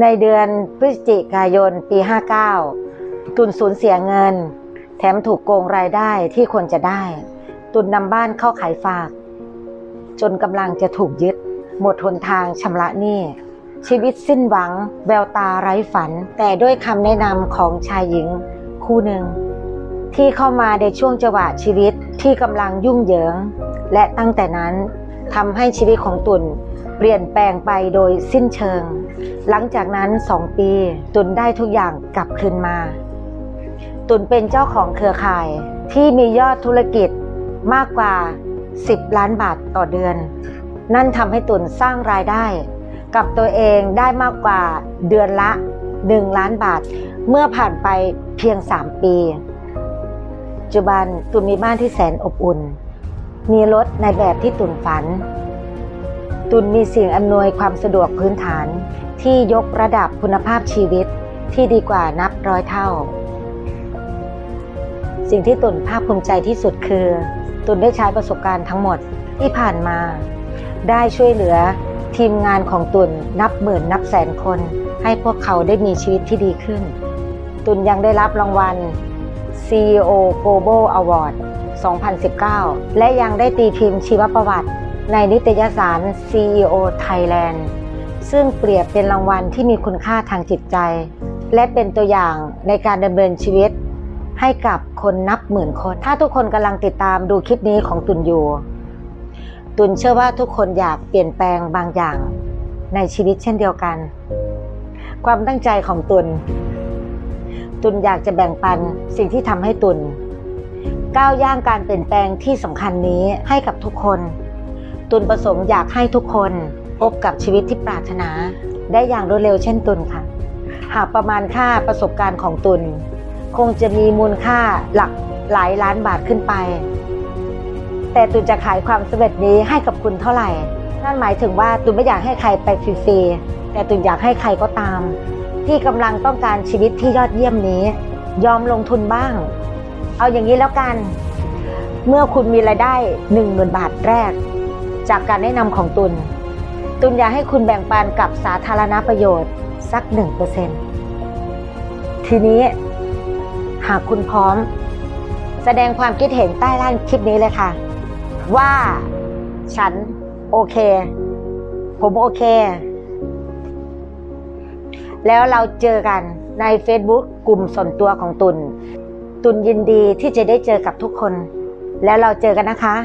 ในเดือนพฤศจิกายนปี 59 ตุนสูญเสียเงิน แถมถูกโกงรายได้ที่ควรจะได้ ตุนนำบ้านเข้าขายฝาก จนกำลังจะถูกยึด หมดหนทางชำระหนี้ ชีวิตสิ้นหวัง แววตาไร้ฝัน แต่ด้วยคำแนะนำของชายหญิงคู่หนึ่ง ที่เข้ามาในช่วงจังหวะชีวิตที่กำลังยุ่งเหยิง และตั้งแต่นั้นทำให้ชีวิตของตุน เปลี่ยนแปลงไปโดยสิ้นเชิง หลังจากนั้นสองปีตุนได้ทุกอย่างกลับคืนมา ตุนเป็นเจ้าของเครือข่ายที่มียอดธุรกิจมากกว่า 10 ล้านบาทต่อเดือน นั่นทำให้ตุนสร้างรายได้ กับตัวเองได้มากกว่าเดือนละ 1 ล้านบาท เมื่อผ่านไปเพียง 3 ปี ปัจจุบันตุนมีบ้านที่แสนอบอุ่น มีรถในแบบที่ตุนฝัน ตุนมีสิ่งอำนวยความสะดวกพื้นฐาน ที่ยกระดับคุณภาพชีวิตที่ดีกว่านับร้อยเท่า สิ่งที่ตุนภาคภูมิใจที่สุดคือ ตุนได้ใช้ประสบการณ์ทั้งหมดที่ผ่านมา ได้ช่วยเหลือทีมงานของตุนนับหมื่นนับแสนคน ให้พวกเขาได้มีชีวิตที่ดีขึ้น ตุนยังได้รับรางวัล CEO Global Award 2019 และยังได้ตีพิมพ์ชีวประวัติ ในนิตยสาร CEO Thailand ซึ่งเปรียบเป็นรางวัลที่มีคุณค่าทางจิตใจ และเป็นตัวอย่างในการดำเนินชีวิต ให้กับคนนับหมื่นคน ถ้าทุกคนกำลังติดตามดูคลิปนี้ของตุนอยู่ ตุนเชื่อว่าทุกคนอยากเปลี่ยนแปลงบางอย่างในชีวิตเช่นเดียวกัน ความตั้งใจของตุน ตุนอยากจะแบ่งปันสิ่งที่ทำให้ตุน ก้าวย่างการเปลี่ยนแปลงที่สำคัญนี้ให้กับทุกคน ตุนประสงค์อยากให้ทุกคนพบกับชีวิตที่ปรารถนา ได้อย่างรวดเร็วเช่นตุนค่ะ หากประมาณค่าประสบการณ์ของตุนคงจะมีมูลค่าหลักหลายล้านบาทขึ้นไป แต่ตุนจะขายความสำเร็จนี้ให้กับคุณเท่าไหร่ นั่นหมายถึงว่าตุนไม่อยากให้ใครไปฟรีๆแต่ตุนอยากให้ใครก็ตาม ที่กำลังต้องการชีวิตที่ยอดเยี่ยมนี้ ยอมลงทุนบ้าง เอาอย่างนี้แล้วกัน เมื่อคุณมีรายได้ 1 0,000 บาทแรก จากการแนะนำของตุนตุนอยากให้คุณแบ่งปันกับสาธารณประโยชน์สัก 1%ทีนี้หากคุณพร้อม แสดงความคิดเห็นใต้ล่างคลิปนี้เลยค่ะ ว่าฉันโอเค ผมโอเค แล้วเราเจอกันใน Facebook กลุ่มส่วนตัวของตุนตุนยินดีที่จะได้เจอกับทุกคน แล้วเราเจอกันนะคะ